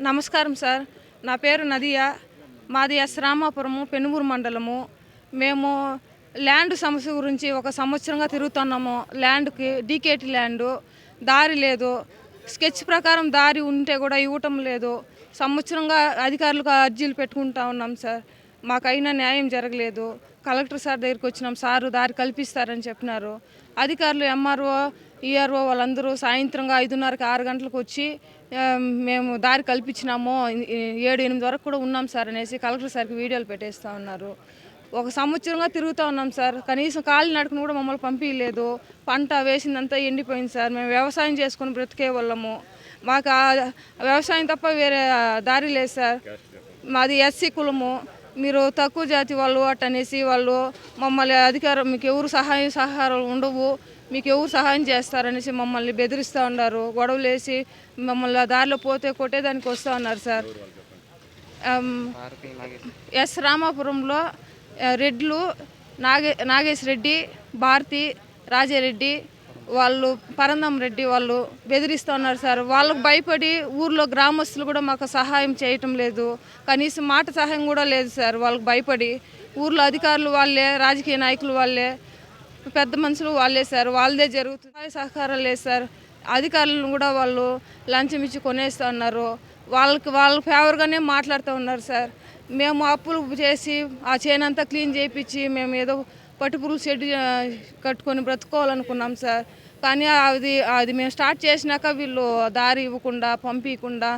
నమస్కారం సార్. నా పేరు నదియా. మాది ఎస్ రామాపురము పెనుమూరు మండలము. మేము ల్యాండ్ సమస్య గురించి ఒక సంవత్సరంగా తిరుగుతున్నాము. ల్యాండ్కి డీకేటీ ల్యాండ్. దారి లేదు. స్కెచ్ ప్రకారం దారి ఉంటే కూడా ఇవ్వటం లేదు. సంవత్సరంగా అధికారులకు అర్జీలు పెట్టుకుంటా ఉన్నాం సార్. మాకైనా న్యాయం జరగలేదు. కలెక్టర్ సార్ దగ్గరికి వచ్చినాం. సారు దారి కల్పిస్తారని చెప్పినారు. అధికారులు ఎంఆర్ఓ ఈఆర్ఓ వాళ్ళందరూ సాయంత్రంగా ఐదున్నరకి ఆరు గంటలకు వచ్చి మేము దారి కల్పించినాము. ఏడు ఎనిమిది వరకు కూడా ఉన్నాం సార్ అనేసి కలెక్టర్ సార్కి వీడియోలు పెట్టేస్తూ ఉన్నారు. ఒక సంవత్సరంగా తిరుగుతూ ఉన్నాం సార్. కనీసం కాలి నడకను కూడా మమ్మల్ని పంపించలేదు పంట వేసిందంతా ఎండిపోయింది సార్. మేము వ్యవసాయం చేసుకొని బ్రతికే వాళ్ళము. మాకు ఆ వ్యవసాయం తప్ప వేరే దారి లేదు సార్. మాది ఎస్సీ కులము. మీరు తక్కువ జాతి వాళ్ళు అట్టనేసి వాళ్ళు మమ్మల్ని అధికారం మీకు ఎవరు సహాయం సహారాలు ఉండవు మీకు ఎవరు సహాయం చేస్తారనేసి మమ్మల్ని బెదిరిస్తూ ఉన్నారు. గొడవలు వేసి మమ్మల్ని ఆ దారిలో పోతే కొట్టేదానికి వస్తూ ఉన్నారు సార్. ఎస్ రామాపురంలో రెడ్లు నాగే నాగేశ్ రెడ్డి భారతి రాజారెడ్డి వాళ్ళు పరందం రెడ్డి వాళ్ళు బెదిరిస్తున్నారు సార్. వాళ్ళకు భయపడి ఊర్లో గ్రామస్తులు కూడా మాకు సహాయం చేయటం లేదు. కనీసం మాట సహాయం కూడా లేదు సార్. వాళ్ళకు భయపడి ఊర్లో అధికారులు వాళ్ళే రాజకీయ నాయకులు వాళ్ళే పెద్ద మనుషులు వాళ్ళే సార్. వాళ్ళదే జరుగుతుంది సహకారం లేదు సార్. అధికారులను కూడా వాళ్ళు లంచం ఇచ్చి కొనేస్తూ ఉన్నారు. వాళ్ళకి వాళ్ళ ఫేవర్గానే మాట్లాడుతూ ఉన్నారు సార్. మేము అప్పులు చేసి ఆ చేనంతా క్లీన్ చేయించి మేము ఏదో పట్టుపురుగు షెడ్ కట్టుకొని బ్రతుకోవాలనుకున్నాం సార్. కానీ అది అది మేము స్టార్ట్ చేసినాక వీళ్ళు దారి ఇవ్వకుండా పంపించకుండా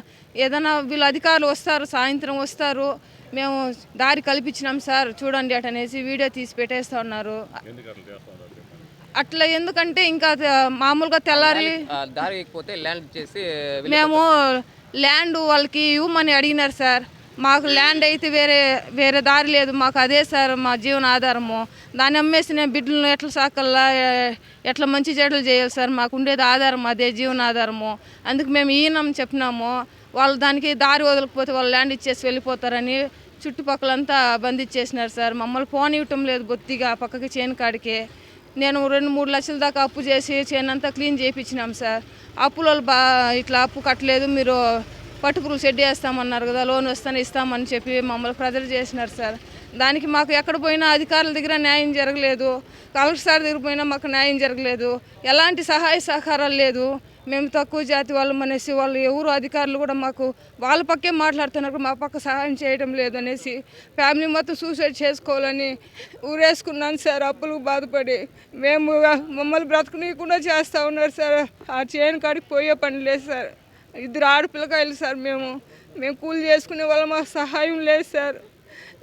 ఏదైనా వీళ్ళు అధికారులు వస్తారు సాయంత్రం వస్తారు మేము దారి కల్పించినాం సార్ చూడండి అటనేసి వీడియో తీసి పెట్టేస్తూ ఉన్నారు. అట్లా ఎందుకంటే ఇంకా మామూలుగా తెల్లారి దారి ల్యాండ్ చేసి మేము ల్యాండ్ వాళ్ళకి ఇవ్వమని అడిగినారు సార్. మాకు ల్యాండ్ అయితే వేరే వేరే దారి లేదు. మాకు అదే సార్ మా జీవన ఆధారము. దాన్ని అమ్మేసి నేను బిడ్డలను ఎట్లా సాకల్లా ఎట్లా మంచి చెడులు చేయాలి సార్? మాకు ఉండేది ఆధారం అదే జీవన ఆధారము. అందుకు మేము ఈయనం చెప్పినాము. వాళ్ళు దానికి దారి వదలకపోతే వాళ్ళు ల్యాండ్ ఇచ్చేసి వెళ్ళిపోతారని చుట్టుపక్కలంతా బంధించేసినారు సార్. మమ్మల్ని ఫోన్ ఇవ్వటం లేదు బొత్తిగా పక్కకి చేను కాడికి. నేను రెండు మూడు లక్షల దాకా అప్పు చేసి చేనంతా క్లీన్ చేయించినాం సార్. అప్పులో బా ఇట్లా అప్పు కట్టలేదు. మీరు పట్టుపురుగు షెడ్ వేస్తామన్నారు కదా లోన్ వస్తాను ఇస్తామని చెప్పి మమ్మల్ని ప్రజలు చేసినారు సార్. దానికి మాకు ఎక్కడ పోయినా అధికారుల దగ్గర న్యాయం జరగలేదు. కలెక్టర్ సార్ దగ్గర పోయినా మాకు న్యాయం జరగలేదు. ఎలాంటి సహాయ సహకారాలు లేదు. మేము తక్కువ జాతి వాళ్ళం అనేసి వాళ్ళు ఎవరు అధికారులు కూడా మాకు వాళ్ళ పక్కే మాట్లాడుతున్నారు. మా పక్క సహాయం చేయడం లేదు అనేసి. ఫ్యామిలీ మొత్తం సూసైడ్ చేసుకోవాలని ఊరేసుకున్నాను సార్. అప్పులు బాధపడి మేము మమ్మల్ని బ్రతకనీయకుండా చేస్తూ ఉన్నారు సార్. ఆ చేయని కాడికి పోయే పని లేదు సార్. ఇద్దరు ఆడపిల్లకాయలు సార్ మేము. మేము కూలి చేసుకునే వాళ్ళ మాకు సహాయం లేదు సార్.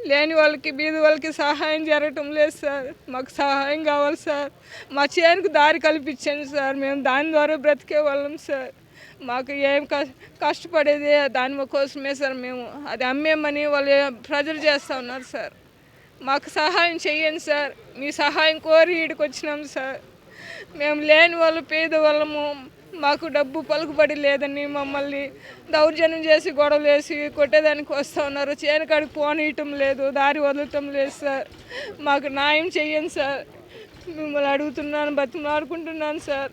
లేని వాళ్ళకి బీద వాళ్ళకి సహాయం జరగటం లేదు సార్. మాకు సహాయం కావాలి సార్. మా చేనుకు దారి కల్పించండి సార్. మేము దాని ద్వారా బ్రతికే వాళ్ళం సార్. మాకు ఏం కష్ట కష్టపడేది దాని కోసమే సార్ మేము. అది అమ్మేమని వాళ్ళు ప్రజలు చేస్తూ ఉన్నారు సార్. మాకు సహాయం చెయ్యండి సార్. మీ సహాయం కోరి ఇడికి వచ్చినాం సార్. మేము లేని వాళ్ళు పేద వాళ్ళము. మాకు డబ్బు పలుకుబడి లేదని మమ్మల్ని దౌర్జన్యం చేసి గొడవలు వేసి కొట్టేదానికి వస్తూ ఉన్నారు. చేనకాడికి పోనీయటం లేదు దారి వదలటం లేదు సార్. మాకు న్యాయం చెయ్యండి సార్. మిమ్మల్ని అడుగుతున్నాను బతిమాడుకుంటున్నాను సార్.